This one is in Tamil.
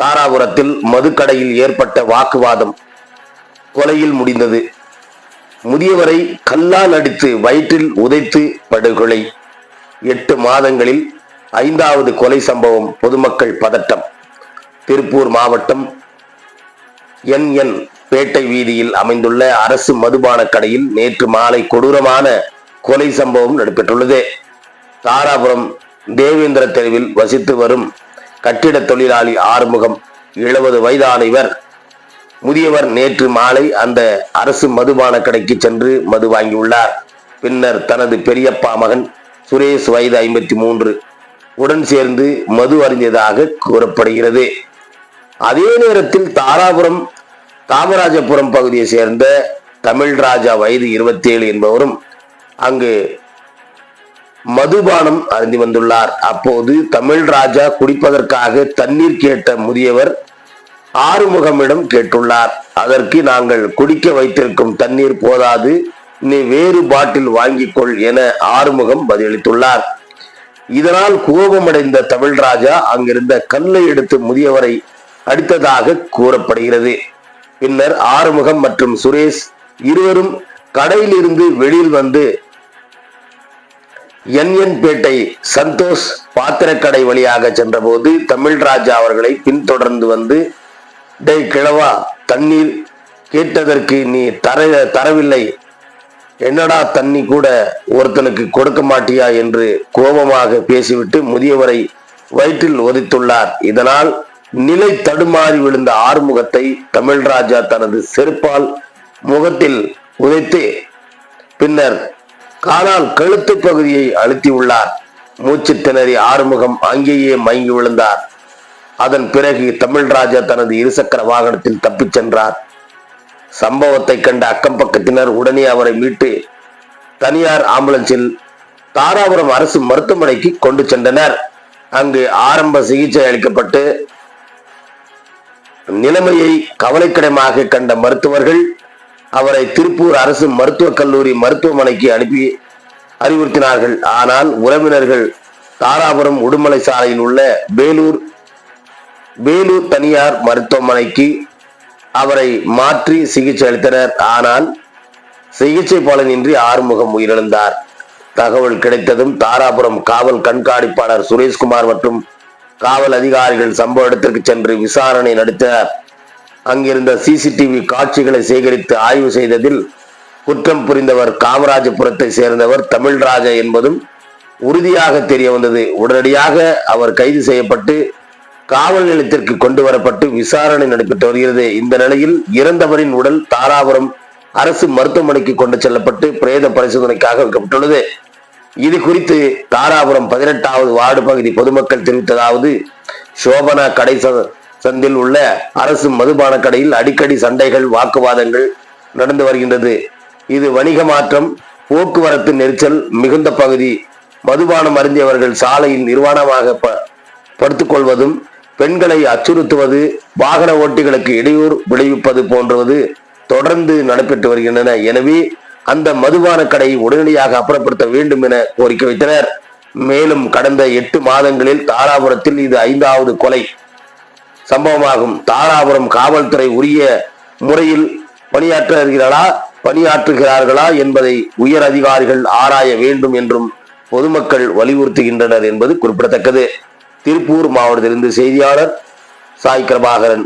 தாராபுரத்தில் மதுக்கடையில் ஏற்பட்ட வாக்குவாதம் கொலையில் முடிந்தது. முதியவரை கல்லால் அடித்து வயிற்றில் உதைத்து படுகொலை. எட்டு மாதங்களில் ஐந்தாவது கொலை சம்பவம் பொதுமக்கள் பதட்டம். திருப்பூர் மாவட்டம் என் என் பேட்டை வீதியில் அமைந்துள்ள அரசு மதுபான கடையில் நேற்று மாலை கொடூரமான கொலை சம்பவம் நடைபெற்றுள்ளது. தாராபுரம் தேவேந்திர தெருவில் வசித்து வரும் கட்டிட தொழிலாளி ஆறுமுகம் எழுபது வயதான இவர் முதியவர் நேற்று மாலை அந்த அரசு மதுபான கடைக்கு சென்று மது வாங்கியுள்ளார். பின்னர் தனது பெரியப்பா மகன் சுரேஷ் வயது ஐம்பத்தி மூன்று உடன் சேர்ந்து மது அறிந்ததாக கூறப்படுகிறது. அதே நேரத்தில் தாராபுரம் காமராஜபுரம் பகுதியை சேர்ந்த தமிழ்ராஜா வயது இருபத்தி ஏழு என்பவரும் அங்கு மதுபானம் அருந்தி வந்துள்ளார். அப்போது தமிழ்ராஜா குடிப்பதற்காக தண்ணீர் கேட்ட முதியவர் ஆறுமுகமிடம் கேட்டுள்ளார். அதற்கு நாங்கள் குடிக்க வைத்திருக்கும் தண்ணீர் போதாது நீ வேறு பாட்டில் வாங்கிக்கொள் என ஆறுமுகம் பதிலளித்துள்ளார். இதனால் கோபமடைந்த தமிழ்ராஜா அங்கிருந்த கல்லை எடுத்து முதியவரை அடித்ததாக கூறப்படுகிறது. பின்னர் ஆறுமுகம் மற்றும் சுரேஷ் இருவரும் கடையிலிருந்து வெளியில் வந்து என் சந்தோஷ் பாத்திரக்கடை வழியாக சென்றபோது தமிழ்ராஜா அவர்களை பின்தொடர்ந்து வந்து டே கிழவா தண்ணீர் கேட்டதற்கு நீ தர தரவில்லை. என்னடா தண்ணி கூட ஒருத்தனுக்கு கொடுக்க மாட்டியா? என்று கோபமாக பேசிவிட்டு முதியவரை வயிற்றில் ஒதித்துள்ளார். இதனால் நிலை தடுமாறி விழுந்த ஆறுமுகத்தை தமிழ் ராஜா தனது செருப்பால் முகத்தில் உதைத்து பின்னர் காலால் கழுத்து பகுதியை அழுத்தியுள்ளார் மூச்சு திணறி ஆறுமுகம் அங்கேயே மயங்கி விழுந்தார். அதன் பிறகு தமிழ் ராஜா தனது இருசக்கர வாகனத்தில் தப்பிச் சென்றார். சம்பவத்தை கண்ட அக்கம் பக்கத்தினர் உடனே அவரை மீட்டு தனியார் ஆம்புலன்ஸில் தாராபுரம் அரசு மருத்துவமனைக்கு கொண்டு சென்றனர். அங்கு ஆரம்ப சிகிச்சை அளிக்கப்பட்டு நிலைமையை கவலைக்கிடமாக கண்ட மருத்துவர்கள் அவரை திருப்பூர் அரசு மருத்துவக் கல்லூரி மருத்துவமனைக்கு அனுப்பி அறிவுறுத்தினார்கள். ஆனால் உறவினர்கள் தாராபுரம் உடுமலை சாலையில் உள்ள வேலூர் வேலூர் தனியார் மருத்துவமனைக்கு அவரை மாற்றி சிகிச்சை அளித்தனர். ஆனால் சிகிச்சை பலனின்றி ஆறுமுகம் உயிரிழந்தார். தகவல் கிடைத்ததும் தாராபுரம் காவல் கண்காணிப்பாளர் சுரேஷ்குமார் மற்றும் காவல் அதிகாரிகள் சம்பவ இடத்திற்கு சென்று விசாரணை நடத்த அங்கிருந்த சிசிடிவி காட்சிகளை சேகரித்து ஆய்வு செய்ததில் குற்றம் புரிந்தவர் காமராஜபுரத்தை சேர்ந்தவர் தமிழ்ராஜ என்பதும் உறுதியாக தெரிய வந்தது. உடனடியாக அவர் கைது செய்யப்பட்டு காவல் நிலையத்திற்கு கொண்டு வரப்பட்டு விசாரணை நடைபெற்று வருகிறது. இந்த நிலையில் இறந்தவரின் உடல் தாராபுரம் அரசு மருத்துவமனைக்கு கொண்டு செல்லப்பட்டு பிரேத பரிசோதனைக்காக வைக்கப்பட்டுள்ளது. இது குறித்து தாராபுரம் பதினெட்டாவது வார்டு பகுதி பொதுமக்கள் தெரிவித்ததாவது சோபனா கடை ச- சந்தில் உள்ள அரசு மதுபான கடையில் அடிக்கடி சண்டைகள் வாக்குவாதங்கள் நடந்து வருகின்றது. இது வணிக மாற்றம் போக்குவரத்து நெரிசல் மிகுந்த பகுதி. மதுபானம் அருந்தியவர்கள் சாலையில் நிர்வாணமாக ப- பெண்களை அச்சுறுத்துவது வாகன ஓட்டிகளுக்கு இடையூறு விளைவிப்பது போன்றது தொடர்ந்து நடைபெற்று வருகின்றன. எனவே அந்த மதுபான கடையை உடனடியாக அப்புறப்படுத்த வேண்டும் என கோரிக்கை வைத்தனர். மேலும் கடந்த எட்டு மாதங்களில் தாராபுரத்தில் இது ஐந்தாவது கொலை. சம்பவமாகும். தாராபுரம் காவல்துறை உரிய முறையில் பணியாற்றுகிறாரா பணியாற்றுகிறார்களா என்பதை உயர் அதிகாரிகள் ஆராய வேண்டும் என்றும் பொதுமக்கள் வலியுறுத்துகின்றனர் என்பது குறிப்பிடத்தக்கது. திருப்பூர் மாவட்டத்திலிருந்து செய்தியாளர் சாய் பிரபாகரன்